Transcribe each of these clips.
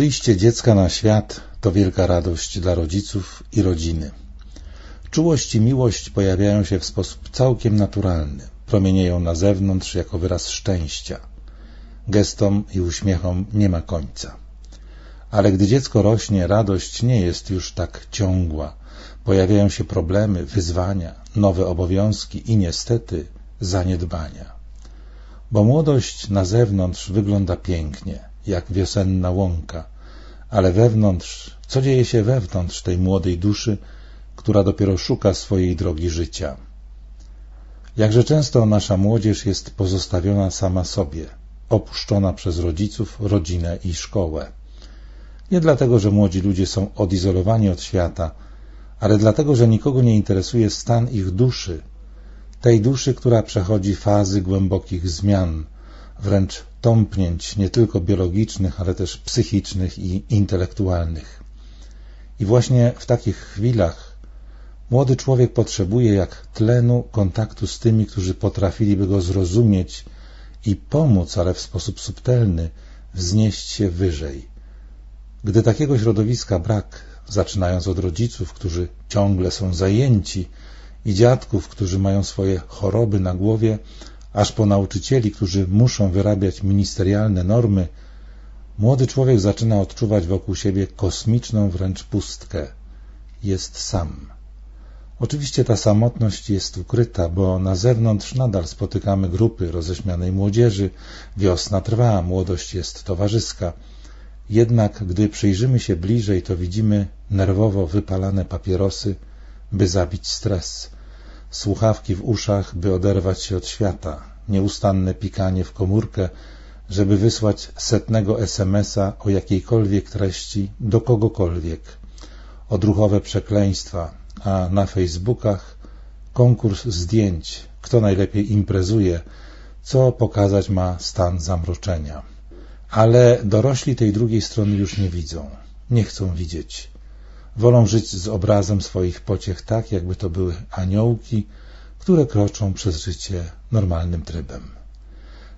Przyjście dziecka na świat to wielka radość dla rodziców i rodziny. Czułość i miłość pojawiają się w sposób całkiem naturalny, promienieją na zewnątrz jako wyraz szczęścia. Gestom i uśmiechom nie ma końca. Ale gdy dziecko rośnie, radość nie jest już tak ciągła. Pojawiają się problemy, wyzwania, nowe obowiązki i niestety zaniedbania. Bo młodość na zewnątrz wygląda pięknie, jak wiosenna łąka, ale wewnątrz, co dzieje się wewnątrz tej młodej duszy, która dopiero szuka swojej drogi życia? Jakże często nasza młodzież jest pozostawiona sama sobie, opuszczona przez rodziców, rodzinę i szkołę. Nie dlatego, że młodzi ludzie są odizolowani od świata, ale dlatego, że nikogo nie interesuje stan ich duszy, tej duszy, która przechodzi fazy głębokich zmian, wręcz tąpnięć nie tylko biologicznych, ale też psychicznych i intelektualnych. I właśnie w takich chwilach młody człowiek potrzebuje jak tlenu kontaktu z tymi, którzy potrafiliby go zrozumieć i pomóc, ale w sposób subtelny, wznieść się wyżej. Gdy takiego środowiska brak, zaczynając od rodziców, którzy ciągle są zajęci, i dziadków, którzy mają swoje choroby na głowie, aż po nauczycieli, którzy muszą wyrabiać ministerialne normy, młody człowiek zaczyna odczuwać wokół siebie kosmiczną wręcz pustkę. Jest sam. Oczywiście ta samotność jest ukryta, bo na zewnątrz nadal spotykamy grupy roześmianej młodzieży, wiosna trwa, młodość jest towarzyska. Jednak gdy przyjrzymy się bliżej, to widzimy nerwowo wypalane papierosy, by zabić stres, słuchawki w uszach, by oderwać się od świata, nieustanne pikanie w komórkę, żeby wysłać setnego SMS-a o jakiejkolwiek treści do kogokolwiek, odruchowe przekleństwa, a na Facebookach konkurs zdjęć, kto najlepiej imprezuje, co pokazać ma stan zamroczenia. Ale dorośli tej drugiej strony już nie widzą, nie chcą widzieć. Wolą żyć z obrazem swoich pociech tak, jakby to były aniołki, które kroczą przez życie normalnym trybem.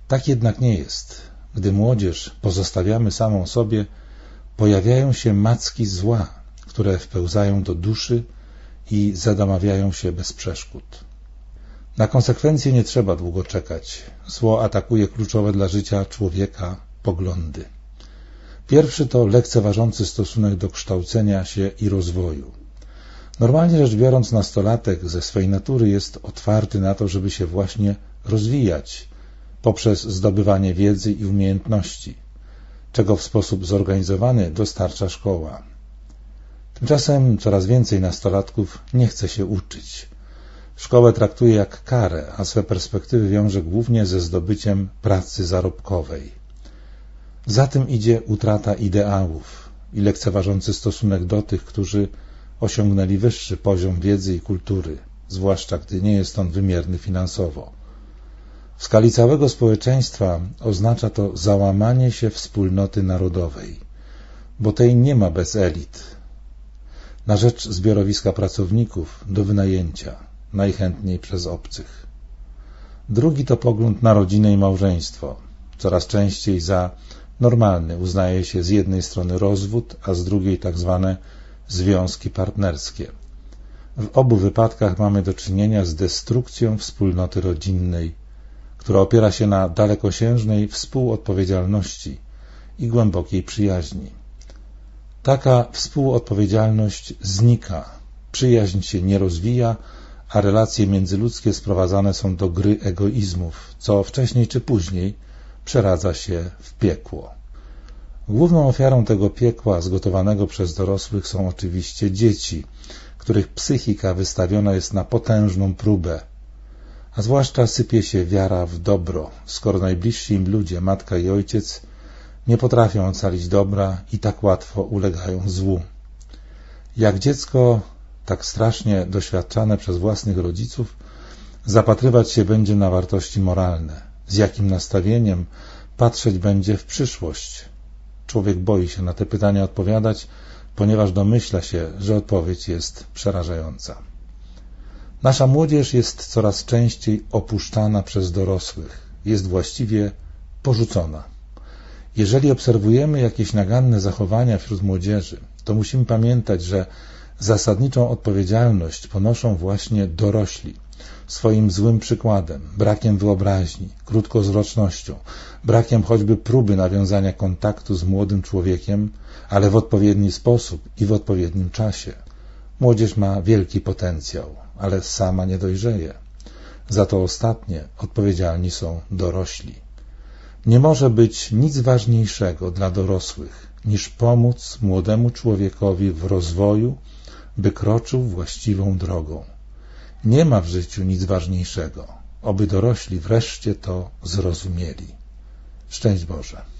Tak jednak nie jest. Gdy młodzież pozostawiamy samą sobie, pojawiają się macki zła, które wpełzają do duszy i zadamawiają się bez przeszkód. Na konsekwencje nie trzeba długo czekać. Zło atakuje kluczowe dla życia człowieka poglądy. Pierwszy to lekceważący stosunek do kształcenia się i rozwoju. Normalnie rzecz biorąc, nastolatek ze swej natury jest otwarty na to, żeby się właśnie rozwijać poprzez zdobywanie wiedzy i umiejętności, czego w sposób zorganizowany dostarcza szkoła. Tymczasem coraz więcej nastolatków nie chce się uczyć. Szkołę traktuje jak karę, a swe perspektywy wiąże głównie ze zdobyciem pracy zarobkowej. Za tym idzie utrata ideałów i lekceważący stosunek do tych, którzy osiągnęli wyższy poziom wiedzy i kultury, zwłaszcza gdy nie jest on wymierny finansowo. W skali całego społeczeństwa oznacza to załamanie się wspólnoty narodowej, bo tej nie ma bez elit. Na rzecz zbiorowiska pracowników do wynajęcia, najchętniej przez obcych. Drugi to pogląd na rodzinę i małżeństwo, coraz częściej za normalny uznaje się z jednej strony rozwód, a z drugiej tak zwane związki partnerskie. W obu wypadkach mamy do czynienia z destrukcją wspólnoty rodzinnej, która opiera się na dalekosiężnej współodpowiedzialności i głębokiej przyjaźni. Taka współodpowiedzialność znika, przyjaźń się nie rozwija, a relacje międzyludzkie sprowadzane są do gry egoizmów, co wcześniej czy później przeradza się w piekło. Główną ofiarą tego piekła zgotowanego przez dorosłych są oczywiście dzieci, których psychika wystawiona jest na potężną próbę, a zwłaszcza sypie się wiara w dobro, skoro najbliżsi im ludzie, matka i ojciec, nie potrafią ocalić dobra i tak łatwo ulegają złu. Jak dziecko, tak strasznie doświadczane przez własnych rodziców, zapatrywać się będzie na wartości moralne, z jakim nastawieniem patrzeć będzie w przyszłość, Człowiek boi się na te pytania odpowiadać, ponieważ domyśla się, że odpowiedź jest przerażająca. Nasza młodzież jest coraz częściej opuszczana przez dorosłych, jest właściwie porzucona. Jeżeli obserwujemy jakieś naganne zachowania wśród młodzieży, to musimy pamiętać, że zasadniczą odpowiedzialność ponoszą właśnie dorośli swoim złym przykładem, brakiem wyobraźni, krótkowzrocznością, brakiem choćby próby nawiązania kontaktu z młodym człowiekiem, ale w odpowiedni sposób i w odpowiednim czasie. Młodzież ma wielki potencjał, ale sama nie dojrzeje. Za to ostatnie odpowiedzialni są dorośli. Nie może być nic ważniejszego dla dorosłych niż pomóc młodemu człowiekowi w rozwoju, by kroczył właściwą drogą. Nie ma w życiu nic ważniejszego, oby dorośli wreszcie to zrozumieli. Szczęść Boże.